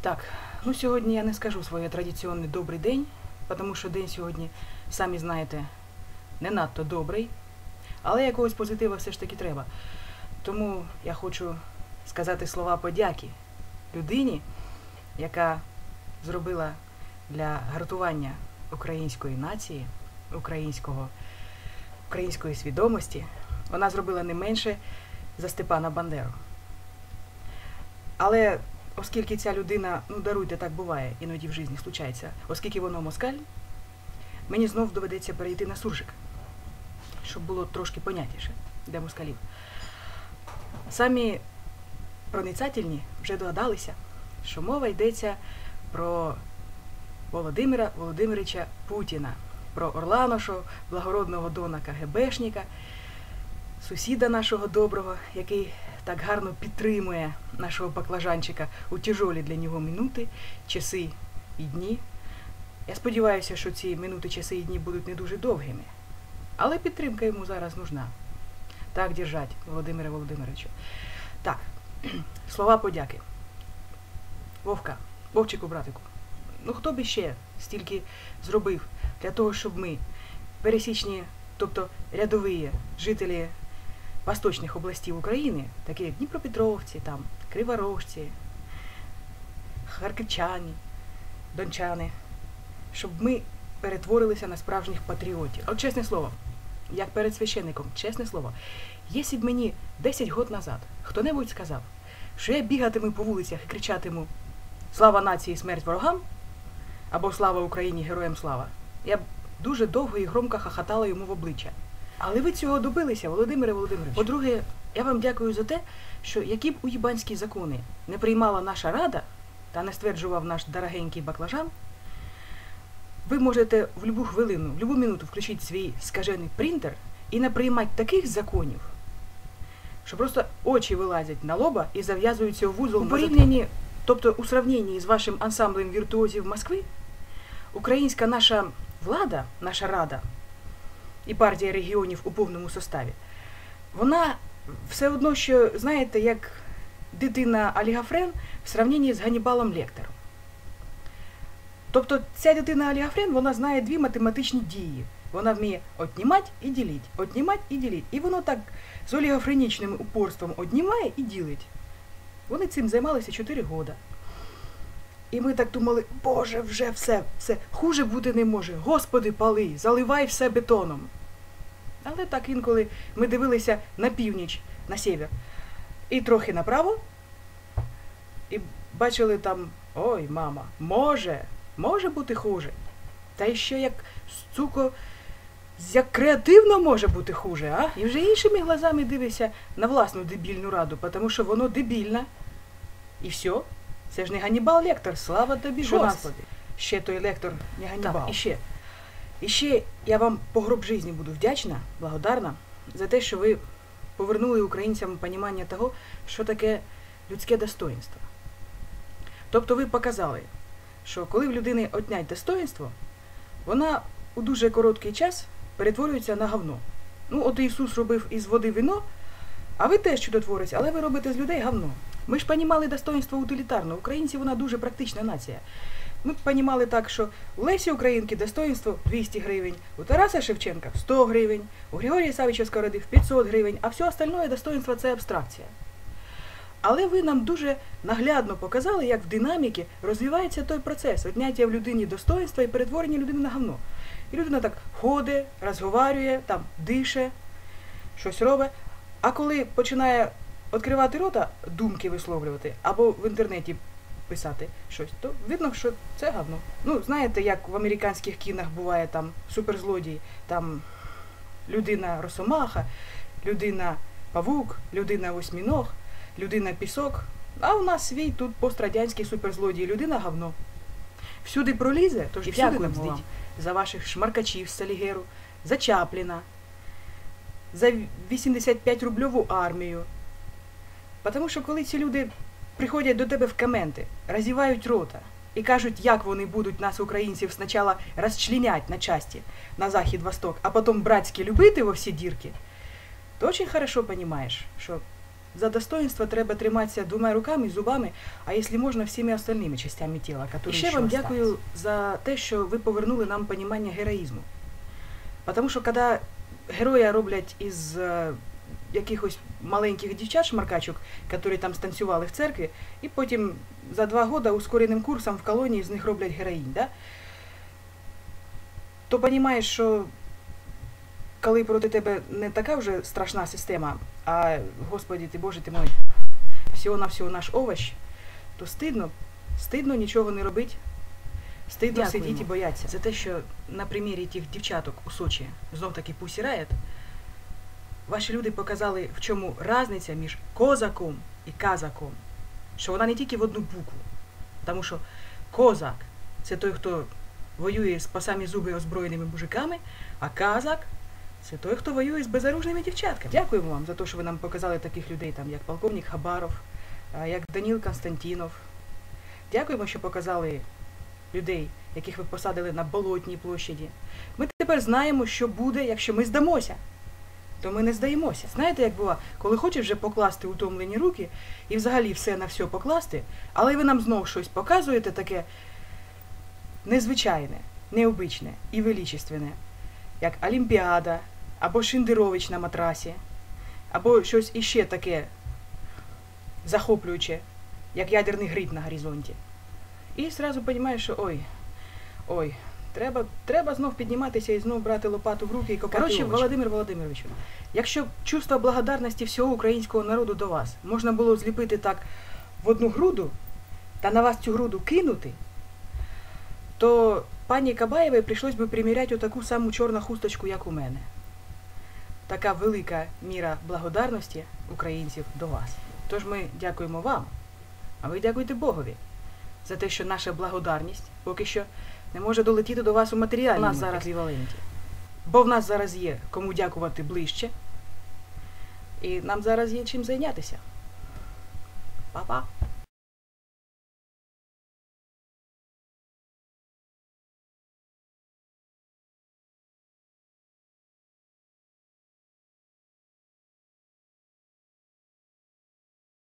Так, ну сьогодні я не скажу своє традиційний добрий день, тому що день сьогодні, самі знаєте, не надто добрий, але якогось позитива все ж таки треба. Тому я хочу сказати слова подяки людині, яка зробила для гартування української нації, українського, української свідомості, вона зробила не менше за Степана Бандеру. Але оскільки ця людина, ну даруйте, так буває, іноді в житті случається, оскільки воно москаль, мені знов доведеться перейти на суржик, щоб було трошки понятніше для москалів. Самі проницательні вже догадалися, що мова йдеться про Володимира Володимировича Путіна, про Орла нашого благородного дона КГБшника, сусіда нашого доброго, який так гарно підтримує нашого баклажанчика у тяжолі для нього минути, часи і дні. Я сподіваюся, що ці минути, часи і дні будуть не дуже довгими. Але підтримка йому зараз нужна. Так держать, Володимире Володимировичу. Так, слова подяки. Вовка, Вовчику, братику. Ну хто би ще стільки зробив для того, щоб ми, пересічні, тобто рядові жителі восточних областів України, такі як Дніпропетровці, там, Криворожці, Харківчані, Дончани, щоб ми перетворилися на справжніх патріотів. От чесне слово, як перед священником, чесне слово, якщо б мені 10 років назад хто-небудь сказав, що я бігатиму по вулицях і кричатиму Слава нації, смерть ворогам або Слава Україні, героям слава, я б дуже довго і громко хахатала йому в обличчя. Але ви цього добилися, Володимире Володимирович. По-друге, я вам дякую за те, що які б уїбанські закони не приймала наша рада та не стверджував наш дорогенький баклажан, ви можете в будь-яку хвилину, в будь-яку минуту включити свій скажений принтер і не приймати таких законів, що просто очі вилазять на лоба і зав'язуються у вузол. У порівнянні, тобто у сравненні з вашим ансамблем віртуозів Москви, українська наша влада, наша рада і партія регіонів у повному составі, вона все одно, що, знаєте, як дитина Алігафрен в сравненні з Ганнібалом Лектером. Тобто ця дитина Алігафрен, вона знає дві математичні дії. Вона вміє отнімати і ділити, отнімати і ділити. І воно так з олігофренічним упорством однімає і ділить. Вони цим займалися 4 роки. І ми так думали, Боже, вже все, все, хуже бути не може. Господи, пали, заливай все бетоном. Але так інколи ми дивилися на північ, на север, і трохи направо, і бачили там, ой, мама, може, може бути хуже. Та ще як суко, як креативно може бути хуже, а? І вже іншими глазами дивишся на власну дебільну раду, тому що воно дебільне. І все. Це ж не Ганнібал Лектор, слава тобі, Господи. Ще той лектор не Ганнібал. Так, і ще. І ще я вам по гроб житті буду вдячна, благодарна за те, що ви повернули українцям понімання того, що таке людське достоїнство. Тобто ви показали, що коли в людини отнять достоїнство, вона у дуже короткий час перетворюється на говно. Ну, от Ісус робив із води вино, а ви теж чудотворець, але ви робите з людей говно. Ми ж понімали достоинство утилітарно. Українці вона дуже практична нація. Ми понімали так, що у Лесі Українки достоинство 200 гривень, у Тараса Шевченка 100 гривень, у Григорія Савича Сковороди в 500 гривень, а все остальное достоинство це абстракція. Але ви нам дуже наглядно показали, як в динаміці розвивається той процес отняття в людині достоинства і перетворення людини на говно. І людина так ходить, розговорює, там дише, щось робить. А коли починає відкривати рота, думки висловлювати, або в інтернеті писати щось, то видно, що це говно. Ну, знаєте, як в американських кінах буває там суперзлодій, там людина росомаха, людина павук, людина восьміног, людина пісок. А у нас свій тут пострадянський суперзлодій, людина говно. Всюди пролізе, тож і всюди нам здіть за ваших шмаркачів з Салігеру, за Чапліна, за 85 рубльову армію. Тому що коли ці люди приходять до тебе в коменти, розівають рота і кажуть, як вони будуть нас, українців, спочатку розчленять на часті на захід-восток, а потім братськи любити во всі дірки, то дуже хорошо розумієш, що за достоинство треба триматися двома руками, зубами, а якщо можна, всіми остальними частями тіла, І ще ще вам остались. дякую за те, що ви повернули нам понімання героїзму. Тому що коли героя роблять із е, якихось маленьких дівчат шмаркачок, які там станцювали в церкві, і потім за два роки ускореним курсом в колонії з них роблять героїнь, да? то розумієш, що коли проти тебе не така вже страшна система, а Господи ти Боже ти мой, всього на всього наш овощ, то стидно, стидно нічого не робити, стидно сидіти і боятися. За те, що на примірі тих дівчаток у Сочі знов таки Riot, ваші люди показали, в чому різниця між козаком і казаком. Що вона не тільки в одну букву. Тому що козак це той, хто воює з пасами зуби озброєними мужиками, а казак це той, хто воює з безоружними дівчатками. Дякуємо вам за те, що ви нам показали таких людей, там, як полковник Хабаров, як Даніл Константінов. Дякуємо, що показали людей, яких ви посадили на болотній площаді. Ми тепер знаємо, що буде, якщо ми здамося. То ми не здаємося. Знаєте, як бува, коли хочеш вже покласти утомлені руки і взагалі все на все покласти, але ви нам знов щось показуєте таке незвичайне, необичне і величественне, як Олімпіада, або Шиндерович на матрасі, або щось іще таке захоплююче, як ядерний гриб на горизонті. І зразу розумієш, що ой, ой, треба, треба знов підніматися і знов брати лопату в руки і копати. Коротше, овочі. Володимир Володимирович, якщо чувство благодарності всього українського народу до вас можна було зліпити так в одну груду та на вас цю груду кинути, то пані Кабаєвій прийшлось би приміряти отаку саму чорну хусточку, як у мене. Така велика міра благодарності українців до вас. Тож ми дякуємо вам, а ви дякуйте Богові за те, що наша благодарність поки що не може долетіти до вас у матеріальному У нас зараз еквіваленті. Бо в нас зараз є кому дякувати ближче, і нам зараз є чим зайнятися. Па-па!